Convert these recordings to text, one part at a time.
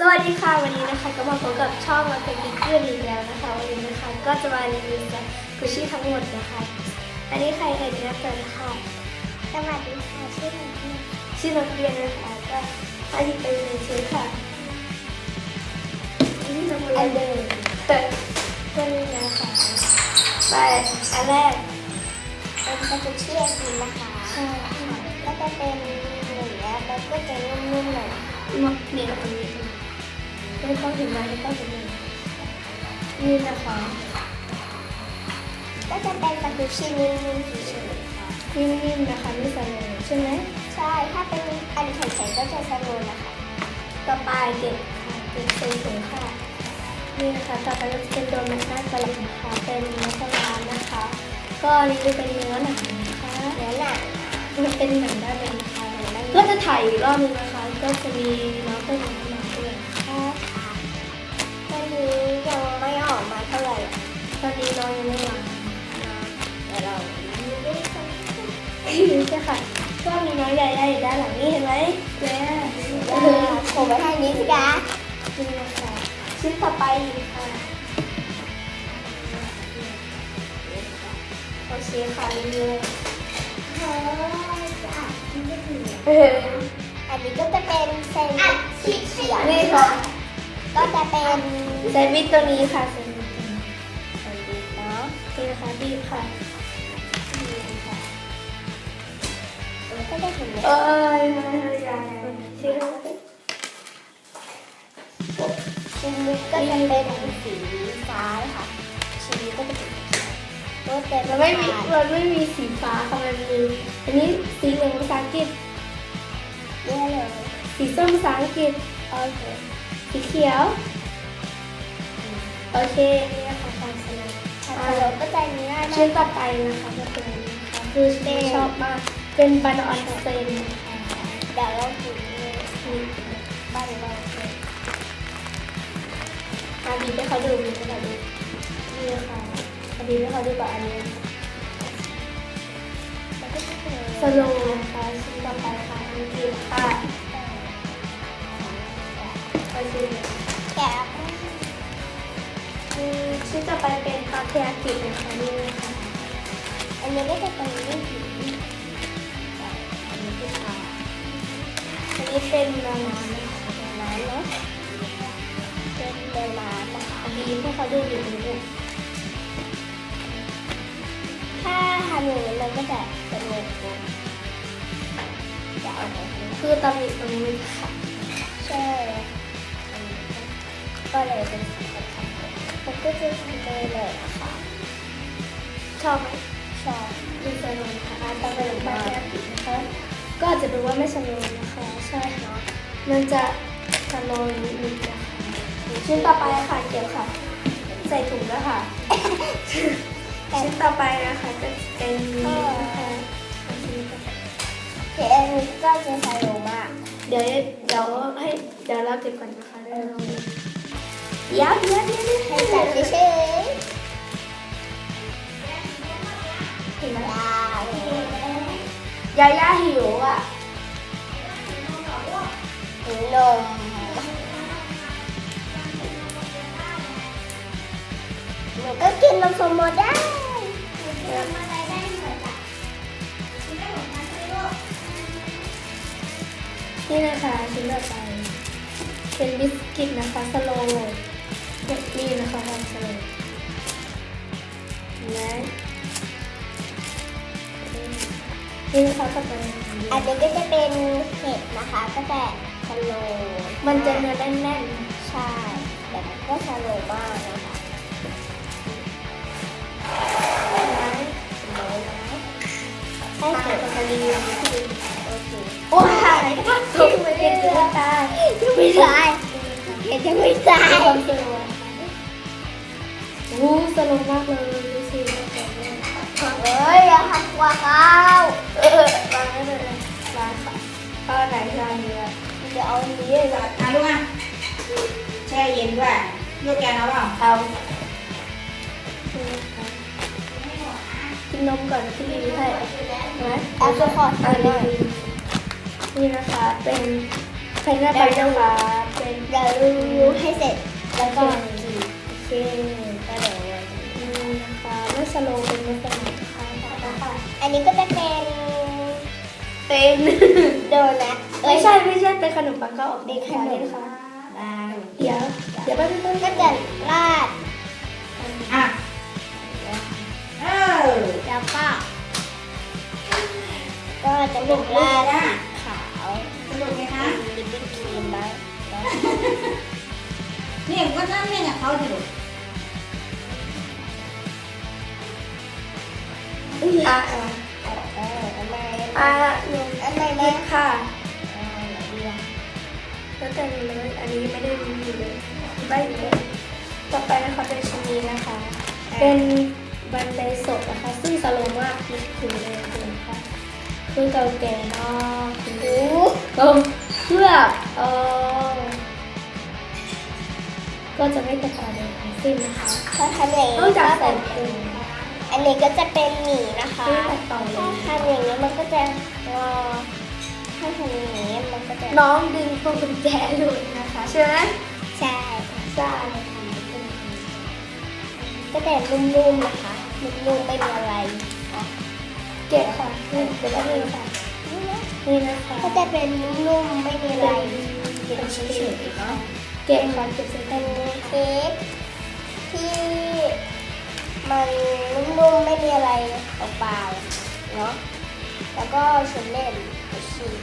สวัสดีค่ะวันนี้นะคะก็มาพบกับช่องมาเป็นกิ๊กเกอร์อีกแล้วนะคะวันนี้นะคะก็จะมารีวิวกับกุชชี่ทั้งหมดนะคะอันนี้ใครเอ่ยแนะนำนะคะสวัสดีค่ะชื่อหนูเพียงชื่อนักเรียนนะคะก็อายุเป็นหนึ่งชื่อค่ะนี่นักเรียนเดิมแต่ก็นี่นะคะไปอันแรกเป็นสกุชชี่ไอติมนะคะใช่ก็จะเป็นอย่างเงี้ยแล้วก็จะนุ่มๆหน่อยมักเนี่ยตรงนี้ ไม่ต้องถึงมาไม่ต้องถึงมานี่นะคะก็จะเป็นสกุชชี่นิ่มๆเฉยๆค่ะนิ่มๆนะคะไม่ใส่เลยใช่ไหมใช่ถ้าเป็นอันแข็งๆก็จะสโลว์นะคะต่อไปเก็บค่ะเก็บเป็นถุงค่ะนี่นะคะต่อไปก็จะเป็นตัวมันหน้ากระหล่ำนะคะเป็นเนื้อปลาร้านะคะ ก็อันนี้จะเป็นเนื้อหนังนะคะเนื้อหนังมันเป็นหนังด้านในนะคะหนังด้านในก็จะถ่ายอีกรอบนึงนะคะ ก็จะมีน้องเป็นหนัง ตอนนี้น้องยังไม่มาเดี๋ยวเราดูด้วยกันใช่ค่ะก็มีน้องใหญ่ๆอยู่ด้านหลังนี่เห็นไหมเจ๊ผมไปทางนี้สิคะนี่นะคะชิ้นต่อไปค่ะโอเคค่ะเรื่อยเฮ้ยจะอ่านที่ไม่ถึงๆเอออันนี้ก็จะเป็นแซนด์วิชสีเขียวนี่ค่ะก็จะเป็นแซนด์วิชตัวนี้ค่ะ ชื่อชิ้นนี้ก็จะเป็นสีฟ้าค่ะ ชิ้นนี้ก็จะเป็นสีเรถเต็มมันไม่มีมันไม่มีสีฟ้าค่ะมันมีอันนี้สีเหลืองภาษาอังกฤษเยอะเลยสีส้มภาษาอังกฤษโอเคสีเขียวโอเคนี่นะคะการแสดงถ้าเราก็ใจะง่ายมาชิ้นต่อไปนะคะจะเป็นคือชอบมาก เป็นบานออนเซนเดี๋ยวเราถึงบ้านเราเลยอาบีให้เขาดูบีให้เขาดูนี่นะคะอาบีให้เขาดูกับอันนี้สโลว์นะคะชิ้นต่อไปค่ะอันนี้ค่ะโอเคแกะอืมชิ้นต่อไปเป็นปาเทียกินะคะนี่นะคะอันนี้ก็จะเป็นนี่ผีอันนี้ คือชาอันนี้เป็นนานานะคะเป็นน้ำเนาะเป็นเบลมานะคะอาบีให้เขาดูอยู่ตรงนี้ถ้าทำอย่างนี้มันก็จะเป็นวงกลมจะเอาไปทำคือตำหนิตรงนี้ค่ะใช่ก็เลยเป็นสีขาวมันก็จะสีเลยเลยนะคะชอบไหมชอบดูสโลว์นะคะ ก็อาจจะดูว่าไม่สโลว์นะคะใช่ค่ะมันจะสโลว์นิดนึงนะคะชิ้นต่อไปค่ะเกี่ยวค่ะ ใส่ถุงแล้วค่ะ ชิ้นต่อไปนะคะก็จะเป็นนี้นะคะอันนี้ก็จะเอันนี้ก็จะใส่โลมากเดี๋ยวเดี๋ยวให้เดี๋ยวเราเก็บก่อนนะคะเดี๋ยวเราเดี๋ยวเดี๋ยวเดี๋ยวให้จับเฉยเห็นไหม ยายาย่าหิวอะนมหนูก็กินนมสมมติได้นี่นะคะชิ้นต่อไปเป็นบิสกิตนะคะสโลว์นี่นะคะความสโลว์นไนี่นะคะต่อไปอันนี้ก็จะเป็นเห็ดนะคะ ก็จะสโลว์มันจะเนื้อแน่นใช่ แต่มันก็สโลว์มากนะคะๆเห็นไหมสโลว์นะใช่ค่ะต่อไปรีวิวบิสกิตโอเคโอ้ยถูกไปเรียนตัวตายังไม่ตายเห็ดยังไม่ตายความสโลว์โอ้สโลว์มากเลยดูสิ เฮ้ยอย่าหักว่าเขาเออวางได้เลยวางค่ะเอไหนวาเนื้อเดี๋ยวเอาอันนี้เลยนอะลูกอะแช่เย็นด้วยลูกแกเอาเปล่าเอากินนมก่อนที่ดีให้ไหมแอปเปิลคอร์ดอันนี้นี่นะคะเป็นไพนแอปเปิลนะคะเป็นเดี๋ยวรีวิวให้เสร็จแล้วก็โอเคก็เดี๋ยวนี่นะคะไม่สโลว์เป็นไม่สโลว์นะคะนะคะ อันนี้ก็จะเป็น เป็นโดนัทเอ้ไม่ยใช่ไม่ใช่เป็นขนมปังก็ออกเป็นขนมค่ะบางเดี๋ยวเดี๋ยวแป๊บนึงก็จะราดอะเออแล้วก็ก็จะเป็นราดสีขาวสนุกไหมคะลิปปิ้งครีมบ้างแล้วเนี่ยก็นั่งเล่นกับเขาอ อะอะเออทำไมอะหนูอันไหนะค่ะอ่าเดี๋ยวแล้วแต่นี้เลยอันนี้ไม่ได้รีวิวเลยใบเลยต่อไปนะคะเป็นชิ้นนี้นะคะ เป็นบันไดสดนะคะ ซึ่งสโลมากคิดถึงเลยค่ะคือเก่าแก่มากคุณดูเออเพื่อเออก็จะไม่แตกต่างเลยทั้งสิ้นนะคะเขาทำอย่างนอกจากก็ใส่แบบถุง อันนี้ก็จะเป็นหมี่นะคะไม่แตกต่างเลถ้ายทำอย่างนี้มันก็จะงอถ้าทำอย่างนี้มันก็จะน้องดึงพวงกุญแจหลุดนะคะใช่ไหมใช่ใช่ก็แต่นุ่มๆนะคะนุ่มๆไม่มีอะไรนะเก็บค่ะนี่เดี๋ยวได้เลยค่ะนี่นะคะก็จะเป็นนุ่มๆไม่มีอะไรเก็บเฉยๆเนาะเก็บค่ะเก็บเสร็จเป็นเค้กที่มันนุ่ มๆไม่มีอะไรเปล่าๆเนาะแล้วก็ชุดเล่นชีส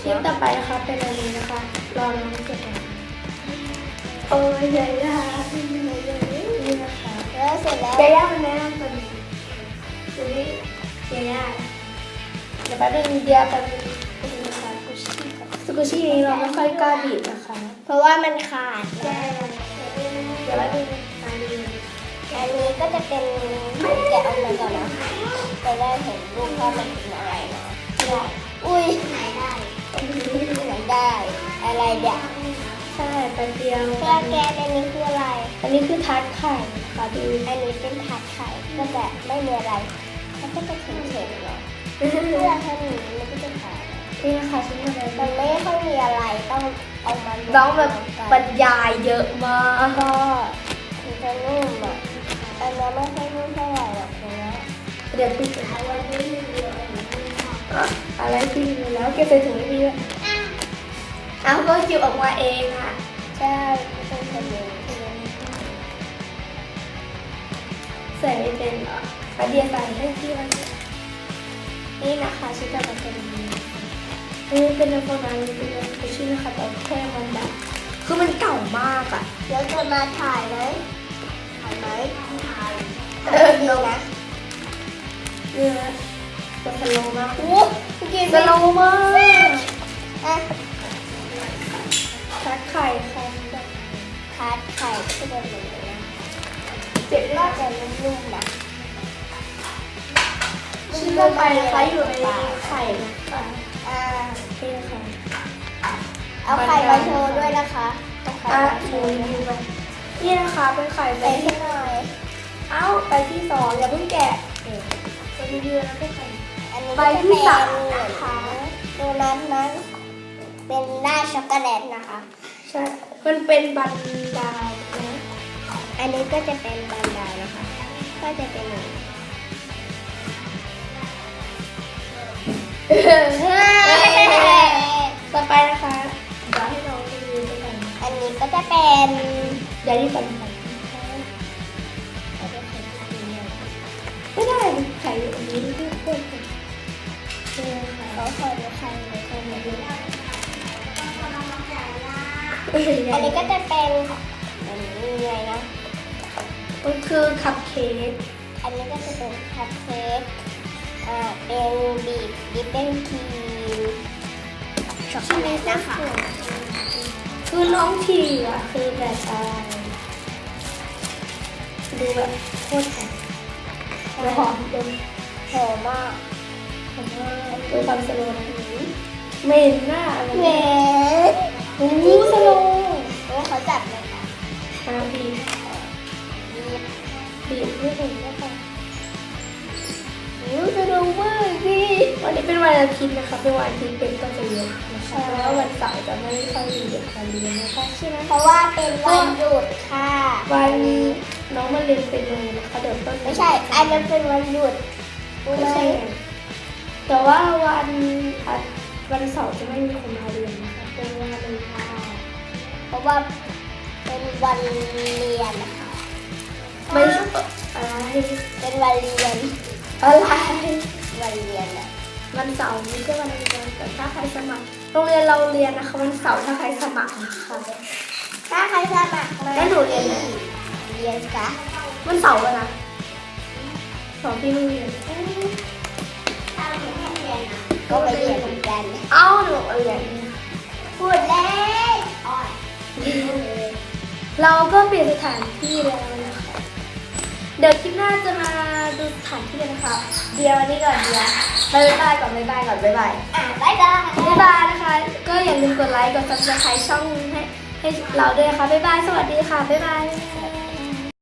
ชิ้นต่อไปนะคะเป็นอันนี้นะคะรอน้องเก็บก่อนโอ้ยยายานี่นะคะแล้วเสร็จแล้วยายามันแนะนำตัวนี้ตัวนี้ยายาเดี๋ยวแป๊บนึงเดียวแป๊บนึงนี่นะคะกุชชี่ค่ะสกุชชี่นี้เราไม่ค่อยกล้าบีบนะคะ เพราะว่ามันขาดใช่นะเดี๋ยวแป๊บนึง อันนี้ก็จะเป็นแกะออกมาก่อนนะจะได้เห็นรูปว่ามันเป็นอะไรเนาะอุ้ยไหนได้ไหนได้ อะไรเดี๋ยวใช่แป๊บเดียวเพื่อแกะอันนี้คืออะไร อันนี้คือทาร์ตไข่นะคะดูอันนี้เป็นผัดไข่ก็จะไม่มีอะไรมันก็จะเข็มๆเนาะเพื่อทำอย่างนี้มันก็จะขาดนี่นะคะชิ้นอะไรมันไม่ค่อยมีอะไรต้องเอามาน้องแบบบรรยายเยอะมากก็มันจะนุ่มอะ อันนี้ไม่ค่อยนุ่มเท่าไหร่หรอกเนื้อเดี๋ยวปิดเอาไว้ที่เดียวอะอะไรที่มีแล้วเก็บใส่ถุงให้พี่ด้วยเอาก็จิบออกมาเองอะใช่ไม่ต้องทำเองใส่ไม่เป็นหรอประเดี๋ยวใส่ให้พี่มันนี่นะคะชิ้นต่อไปเป็นอันนี้นะคะนี่เป็นน้ำฟองน้ำนี่เป็นชชี่นะคะแต่แค่มันแบบคือมันเก่ามากอะแล้วจะมาถ่ายไหมถ่ายไหม เออดีนะเนี่ยจะสโลว์มากโอ้กินสโลว์มากอะทัดไข่ค่ะทาดไข่ที่เป็นแบบนี้นะเจ็บมากจะนุ่มๆนะชิ้นต่อไปนะคะอยู่ในไข่นะคะอ่านี่ค่เอาไข่มาโชว์ด้วยนะคะเอาไข่ะมาโชดูว์ดูไปนี่นะคะเป็นไข่ใบใส่ที่ให้หน่อย เอ้าใบที่สองอย่าเพิ่งแกะไปรีวิวแล้วก็ไข่อันนี้ใบก็จะที่เป็นสามนะคะโดนัทนั้น เป็นหน้าช็อกโกแลตนะคะ ใช่มันเป็นบันไดนะอันนี้ก็จะเป็นบันไดนะคะ ก็จะเป็นอย่างนี้ต่อไปนะคะเดี๋ยวให้น้องรีวิวไปก่อนอันนี้ก็จะเป็น เดี๋ยวรีบก่อนค่ะไม่ อันนี้ก็จะเป็นอันนี้ไงนะมันคือคัพเค้กอันนี้ก็จะเป็นคัพเค้กอ่าเป็นบีบดิปเป็นครีมช็อกโกแลตนะคะคือน้องทีอะคือแบบอะไรดูแบบโคตรแข็งหอมจนหอมมากหอมมากดูความสโลว์นะเหม็นหน้าอะไร ว์มากดีวันนี้เป็นวันอาทิตย์นะคะเป็นวันอาทิตย์เด็กก็จะเยอะนะคะเพราะว่าวันเสาร์จะไม่ค่อยมีเด็กมาเรียนนะคะใช่ไหมเพราะว่าเป็นวันหยุดค่ะ วันน้องมาเรียนเป็นโนนะคะเดี๋ยวต้นไม่ใช่ไอ้มันเป็นวันหยุดรู้ไหมไม่ใช่ไงแต่ว่าวันอาทิตย์วันเสาร์จะไม่มีคนมาเรียนนะคะเป็นวันเลยค่ะเพราะว่าเป็นวันเรียนนะคะไม่ใช่อะไรเป็นวันเรียนอะไรวันเรียนอะ วันเสาร์นี่ก็วันเรียนแต่ถ้าใครสมัครโรงเรียนเราเรียนนะคะวันเสาร์ถ้าใครสมัครนะคะถ้าใครสมัครมาแล้วหนูเรียนไหนเรียนซะวันเสาร์อะนะสองที่ไม่เรียนถ้าหนูไม่เรียนอะก็ไปเรียนเหมือนกันเอ้าหนูเรียนพูดเล่นอ่อยเราก็เปลี่ยนสถานที่แล้วนะคะเดี๋ยวคลิปหน้าจะมาดูสถานที่กันนะคะ เดียววันนี้ก่อนเดียว บายบายก่อนบายบายก่อนบายบายอะบายบายบายบายนะคะ ก็อย่าลืมกดไลค์กดซับสไครต์ช่องให้ให้เราด้วยนะคะบายบายสวัสดีค่ะบายบาย